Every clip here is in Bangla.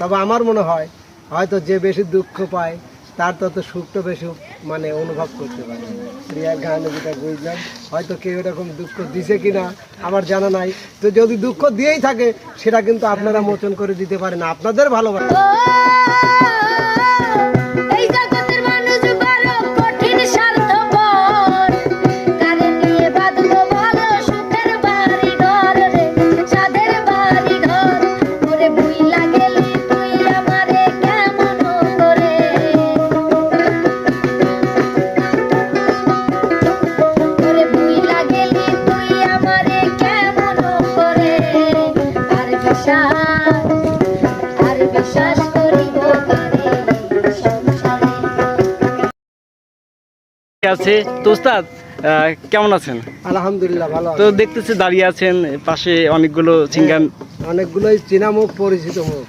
তবে আমার মনে হয়, হয়তো যে বেশি দুঃখ পায়, তার তত সুখটা বেশি মানে অনুভব করতে পারে। প্রিয়ার গান যেটা বুঝলাম হয়তো কেউ এরকম দুঃখ দিছে কিনা, আমার জানা নাই। তো যদি দুঃখ দিয়েই থাকে, সেটা কিন্তু আপনারা মোচন করে দিতে পারেন। আপনাদের ভালোবাসা। আছে। তো উস্তাদ কেমন আছেন? আলহামদুলিল্লাহ ভালো তো দেখতেছি দাঁড়িয়ে আছেন পাশে অনেকগুলো সিঙ্গার অনেকগুলোই চেনা মুখ পরিচিত মুখ।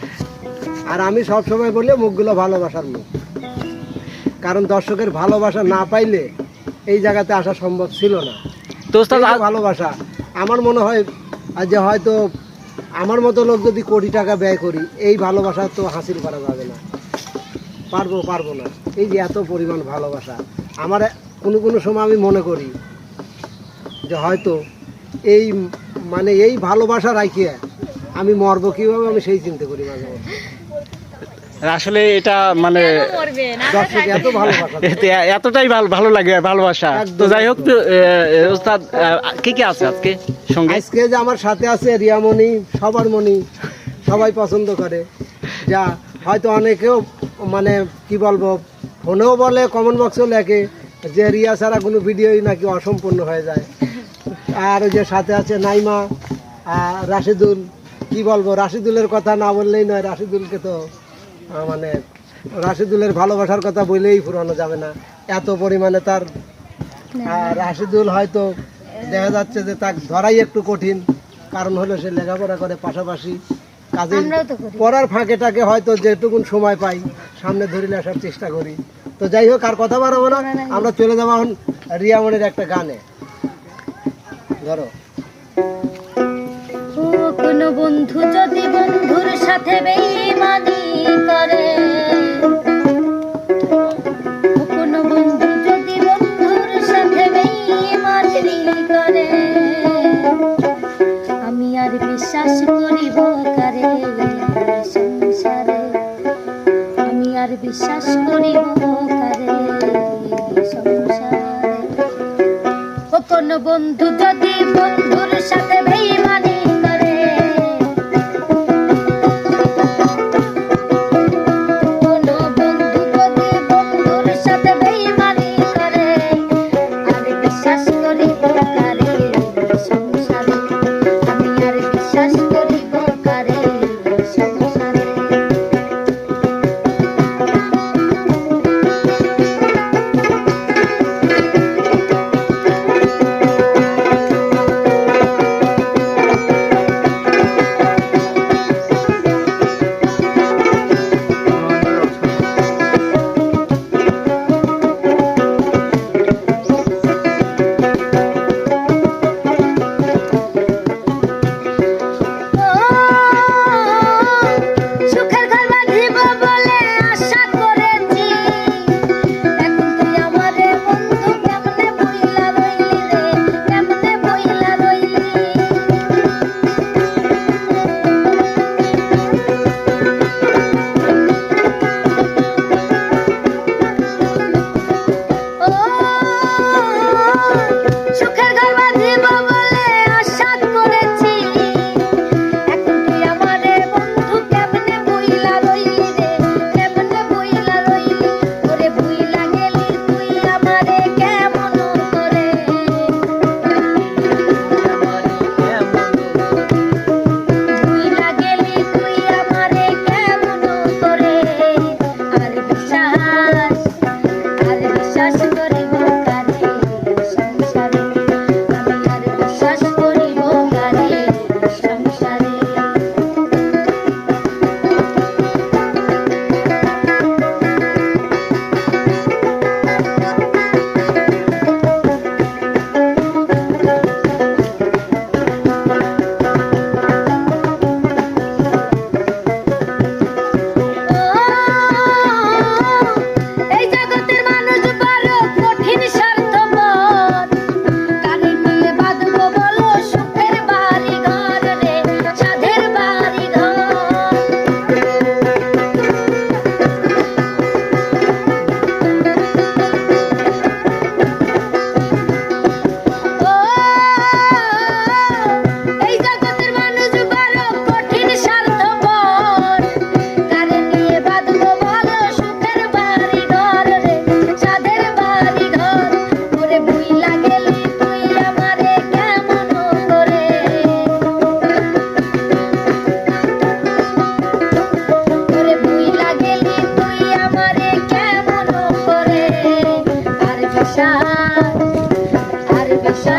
আর আমি সব সময় বলি মুখগুলো ভালোবাসার মুখ। কারণ দর্শকের ভালোবাসা না পাইলে এই জায়গাতে আসা সম্ভব ছিল না। তো উস্তাদ ভালোবাসা আমার মনে হয় যে হয়তো আমার মতো লোক যদি কোটি টাকা ব্যয় করি এই ভালোবাসা তো হাসিল করা যাবে না। পারব পারব না। এই যে এত পরিমাণ ভালোবাসা আমার কোনো কোনো সময় আমি মনে করি যে হয়তো এই মানে এই ভালোবাসা রাখিয়ে আমি মরবো কীভাবে আমি সেই চিন্তা করি মাঝে আসলে এটা মানে এতটাই ভালো ভালো লাগে ভালোবাসা। একদম, তো যাই হোক তো আহ, উস্তাদ আহ, কি কি আছে আজকে সঙ্গে? আজকে যে আমার সাথে আছে রিয়ামণি সবার মণি সবাই পছন্দ করে। যা হয়তো অনেকেও মানে কি বলব ফোনেও বলে কমেন্ট বক্সেও লেখে যে রিয়া ছাড়া কোনো ভিডিওই নাকি অসম্পূর্ণ হয়ে যায়। আর ওই যে সাথে আছে নাইমা রাশিদুল। কি বলব, রাশিদুলের কথা না বললেই নয়, রাশিদুলকে তো মানে রাশিদুলের ভালোবাসার কথা বললেই ফুরানো যাবে না। এত পরিমাণে তার রাশিদুল হয়তো দেখা যাচ্ছে যে তার ধরাই একটু কঠিন, কারণ হলো সে লেখাপড়া করে পাশাপাশি কাজে পড়ার ফাঁকে টাকে হয়তো যেটুকুন সময় পাই সামনে ধরে আসার চেষ্টা করি। তো যাই হোক আর কথা বাড়াবো না। আমরা চলে যাব এখন রিয়ামনের একটা গানে। ধরো। কোনো বন্ধু যদি বন্ধুর সাথে বেইমানি করে বিশ্বাস করি কারে সংসারে। ও কোন বন্ধু যদি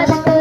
más.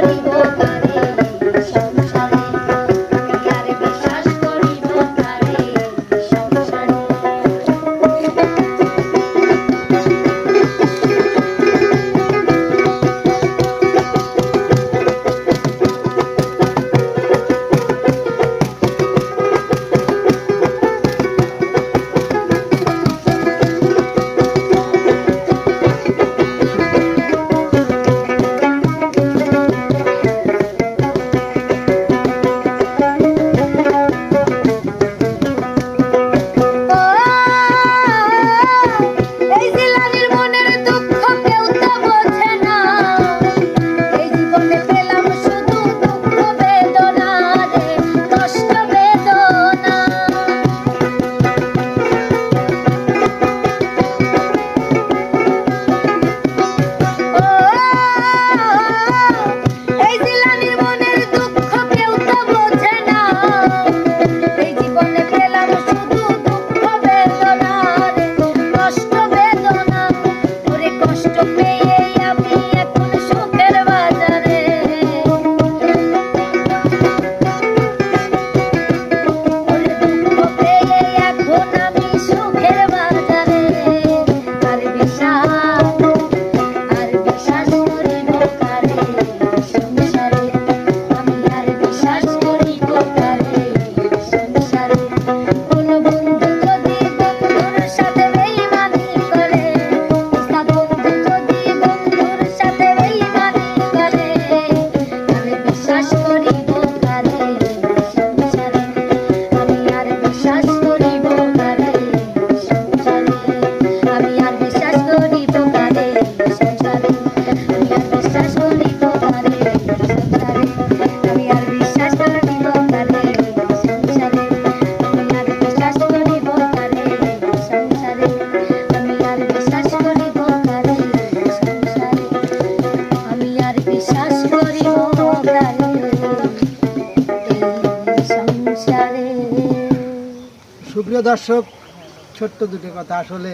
দর্শক, ছোট্ট দুটি কথা। আসলে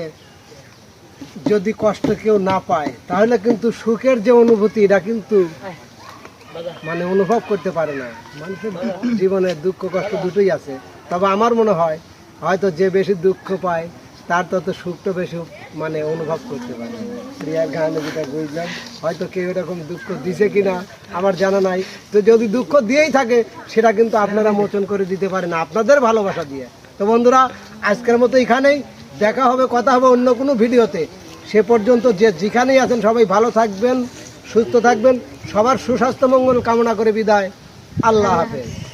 যদি কষ্ট কেউ না পায়, তাহলে কিন্তু সুখের যে অনুভূতি, এটা কিন্তু মানে অনুভব করতে পারে না। মানুষের জীবনে দুঃখ, কষ্ট দুটোই আছে। তবে আমার মনে হয়, হয়তো যে বেশি দুঃখ পায়, তার তত সুখটা বেশি মানে অনুভব করতে পারে। রিয়ার গানে যেটা বুঝলাম হয়তো কেউ এরকম দুঃখ দিছে কিনা, আমার জানা নাই। তো যদি দুঃখ দিয়েই থাকে, সেটা কিন্তু আপনারা মোচন করে দিতে পারেন, আপনাদের ভালোবাসা দিয়ে। তো বন্ধুরা, আজকের মতো এখানেই। দেখা হবে, কথা হবে অন্য কোনো ভিডিওতে। সে পর্যন্ত যে যেখানেই আছেন সবাই ভালো থাকবেন, সুস্থ থাকবেন। সবার সুস্বাস্থ্য, মঙ্গল কামনা করে বিদায়। আল্লাহ হাফেজ।